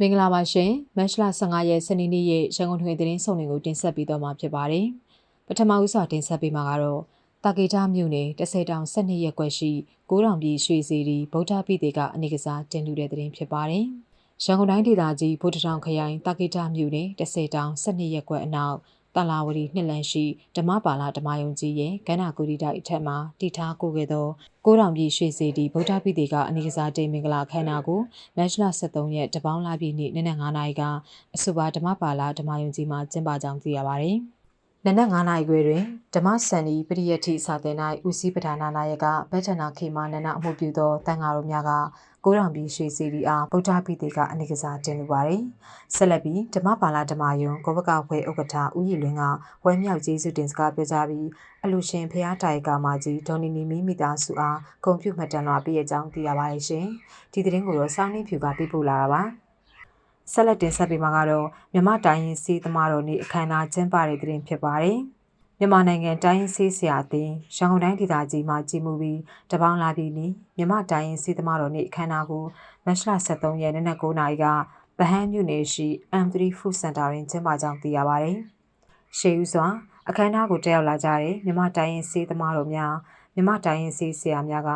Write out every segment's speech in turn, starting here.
မင်္ဂလာပါရှင်မတ်လ15ရက်စနေနေ့ရဲ့ရန်ကုန်ထွေသတင်းစုံတွေကိုတင်ဆက်ပေးတော့မှာဖြစ်ပါတယ်ပထမဦးစွာတင်ဆက်ပေးမှာကတော့တာကေတာမြို့နယ်30တောင်12ရက်ကွက်ရှိကိုးတောင်ပြည်ရွှေစီရီဗုဒ္ဓပိတေကအနိကစားတင်လူတဲ့သတင်းဖြစ်ပါတယ်ရန်ကုန်တိုင်းဒေသကြီးဗုဒ္ဓတောင်ခရိုင်တာကေတာမြို့နယ်30တောင်12ရက်ကွက်အနောက် တလာဝတီနှစ်လန်းရှိဓမ္မပါလာဓမ္မယုံကြီးရဲ့ကန္နာကူရီတိုက်အထက်မှာတည်ထားကိုခဲ့သောကိုးတောင်ပြည်ရွှေစီတီဗုဒ္ဓပိတေကအနိကစားတေမင်္ဂလာခမ်းနားကိုမတ်လ23ရက်တပေါင်းလာပြည့်နေ့နနက်9:00နာရီကအဆိုပါဓမ္မပါလာဓမ္မယုံကြီးမှာကျင်းပကြောင်းသိရပါတယ်။ နနက်9:00နာရီခွဲတွင်ဓမ္မစန္ဒီပရိယတ်ထိစာတင်၌ဦးစီးပဌာနာနာယကဗတ္ထနာခေမာနန္ဒအမှုပြုသောတန်ဃာတော်များကကိုရောင်ပြည်ရွှေစီရီအားဗုဒ္ဓပိတေကအနိကစားတင်လူပါတယ်။ဆက်လက်ပြီးဓမ္မပါလာဓမ္မယုံကိုဘကဖွဲ့ဥက္ကဋ္ဌဦးရည်လွင်ကဝဲမြောက်ကျေးဇူးတင်စကားပြောကြားပြီးအလူရှင်ဖျားတိုင်ကာမကြီးဒေါ်နီနီမီမိသားစုအားဂုဏ်ပြုမှတ်တမ်းလွှာပေးရကြောင်းသိရပါတယ်ရှင်။ဒီသတင်းကိုတော့စောင်းနှင်းဖြူကပြပို့လာတာပါ။ ဆက်လက်တင်ဆက်ပေးမှာကတော့မြမတိုင်းရင်စီးသမားတော်နေ့အခမ်းအနားကျင်းပတဲ့တဲ့တင်ဖြစ်ပါတယ်။မြန်မာနိုင်ငံတိုင်းစီးဆရာအသင်းရန်ကုန်တိုင်းဒေသကြီးမှကြီးမှုပြီးတပေါင်းလာပြီးနီမြန်မာတိုင်းစီးသမားတော်နေ့အခမ်းအနားကိုမတ်လ23ရက်နေ့နက်9:00နာရီကဗဟန်းမြို့နယ်ရှိ M3 Food Center တွင်ကျင်းပကြောင်းသိရပါတယ်။ရှေးဦးစွာအခမ်းအနားကိုတက်ရောက်လာကြတဲ့မြန်မာတိုင်းစီးသမားတော်များ မြမတိုင်းရင်စီဆရာများက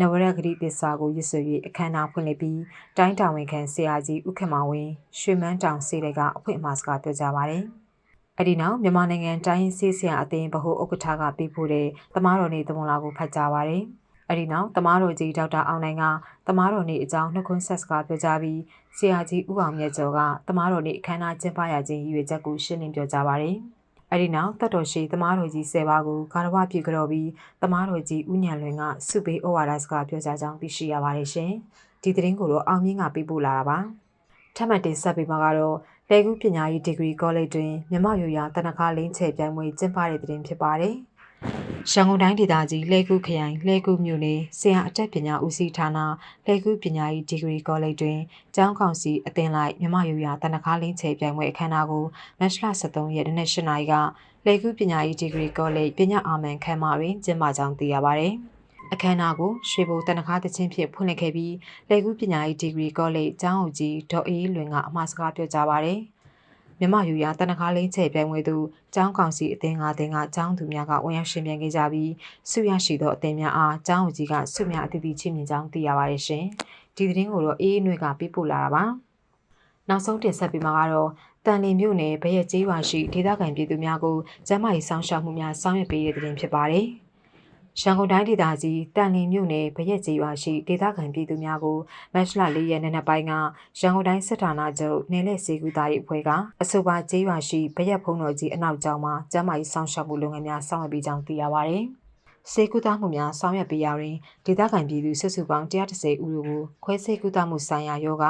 နဝရဂတိသစ္စာကိုရစ်ဆွေ၍အခမ်းအနားဖွင့်လှစ်ပြီးတိုင်းတာဝန်ခံဆရာကြီးဥက္ကမဝင်းရွှေမန်းတောင်စေတဲ့ကအဖွင့်အမှာစကားပြောကြားပါတယ်။အဲ့ဒီနောက်မြန်မာနိုင်ငံတိုင်းစီးဆရာအသင်းဗဟိုဥက္ကဋ္ဌကပေးပို့တဲ့သမားတော်နေသမွန်လာကိုဖတ်ကြားပါရယ်။အဲ့ဒီနောက်သမားတော်ကြီးဒေါက်တာအောင်နိုင်ကသမားတော်နေအကြောင်းနှုတ်ခွန်းဆက်စကားပြောကြားပြီးဆရာကြီးဦးအောင်မြတ်ကျော်ကသမားတော်နေအခမ်းအနားကျင်းပရခြင်းရည်ရွယ်ချက်ကိုရှင်းလင်းပြောကြားပါရယ်။ အဲ့ဒီနောက်တတ်တော်ရှိသမားတော်ကြီး၁၀ပါးကိုကာရဝပြုကြတော်ပြီးသမားတော်ကြီးဦးညံလွင်ကစုပေးဩဝါဒစကားပြောကြားကြောင်းသိရှိရပါတယ်ရှင်။ဒီသတင်းကိုတော့အောင်မြင့်ကပေးပို့လာတာပါ။ထပ်မံတင်ဆက်ပေးမှာကတော့လေကူးပညာရေးဒီဂရီကောလိပ်တွင်မြမရိုရာတနခါလင်းချေပြိုင်ပွဲကျင်းပတဲ့တွင်ဖြစ်ပါတယ်။ ရန်ကုန်တိုင်းဒေသကြီးလေကူးခရိုင်လေကူးမြို့နယ်ဆရာအတက်ပညာဦးစီးဌာနလေကူးပညာရေးဒီဂရီကောလိပ်တွင်ကျောင်းကောင်စီအသင်းလိုက်မြမရိုရာတနခါလင်းချေပြိုင်ပွဲအခမ်းအနားကိုမတ်လ23ရက်နေ့၈နာရီကလေကူးပညာရေးဒီဂရီကောလိပ်ပညာအာမန်ခမ်းမတွင်ကျင်းပကြောင်းသိရပါတယ်။အခမ်းအနားကိုရွှေဘိုတနခါတချင်းဖြင့်ဖွင့်လှစ်ခဲ့ပြီးလေကူးပညာရေးဒီဂရီကောလိပ်ကျောင်းအုပ်ကြီးဒေါ်အေးလွင်ကအမှားစကားပြောကြားပါတယ်။ မြမယူရတနခါလေးချေပြိုင်ဝဲသူကျောင်းကောင်စီအသင်းငါးသင်းကကျောင်းသူများကဝန်ရောက်ရှင်ပြန်ခဲ့ကြပြီးဆုရရှိသောအသင်းများအားကျောင်းအကြီးကဆုများအသီးသီးချီးမြှင့်ကြောင်းသိရပါတယ်ရှင်။ဒီသတင်းကိုတော့အေးအေးနွေကပေးပို့လာတာပါ။နောက်ဆုံးတင်ဆက်ပေးမှာကတော့တန်လင်မြို့နယ်ဗရက်ကျေးရွာရှိဒေသခံပြည်သူများကိုကျန်းမာရေးစောင့်ရှောက်မှုများဆောင်ရွက်ပေးတဲ့တင်ဖြစ်ပါတယ်။ ရန်ကုန်တိုင်းဒေသကြီးတန်လင်းမြို့နယ်ဗရက်ကျေးရွာရှိဒေသခံပြည်သူများကိုမတ်လ၄ရက်နေ့နက်ပိုင်းကရန်ကုန်တိုင်းစစ်ဌာနချုပ်နယ်လက်စေကူသား၏အဖွဲ့ကအဆိုပါကျေးရွာရှိဗရက်ဖုံတော်ကြီးအနောက်ကျောင်းမှာကျန်းမာရေးစောင့်ရှောက်မှုလုပ်ငန်းများဆောင်ရွက်ပေးကြောင်းသိရပါဗျ။ ဆေးကုသမှုများဆောင်ရွက်ပေးရာတွင်ဒေသခံပြည်သူစုစုပေါင်း130ဦးတို့ကိုခွဲစိတ်ကုသမှုဆိုင်ရာယောဂ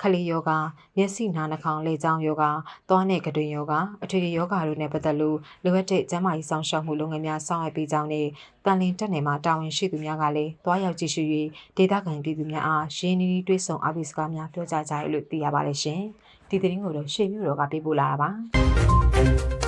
ခလေးယောဂမျက်စိနားနှာခေါင်းလေကြောင်းယောဂသွားနဲ့ကတွင်ယောဂအထွေထွေယောဂတို့နဲ့ပတ်သက်လို့လိုအပ်တဲ့ကျန်းမာရေးဆောင်ရှောက်မှုလုပ်ငန်းများဆောင်ရွက်ပေးကြောင်းနဲ့တန်လင်းတက်နယ်မှာတာဝန်ရှိသူများကလည်းတွားရောက်ကြည့်ရှု၍ဒေသခံပြည်သူများအားရင်းနှီးတွေးဆောင်အားပေးစကားများပြောကြားကြရလို့သိရပါတယ်ရှင်ဒီသတင်းကိုတော့ရှေ့မြို့တော်ကပေးပို့လာတာပါ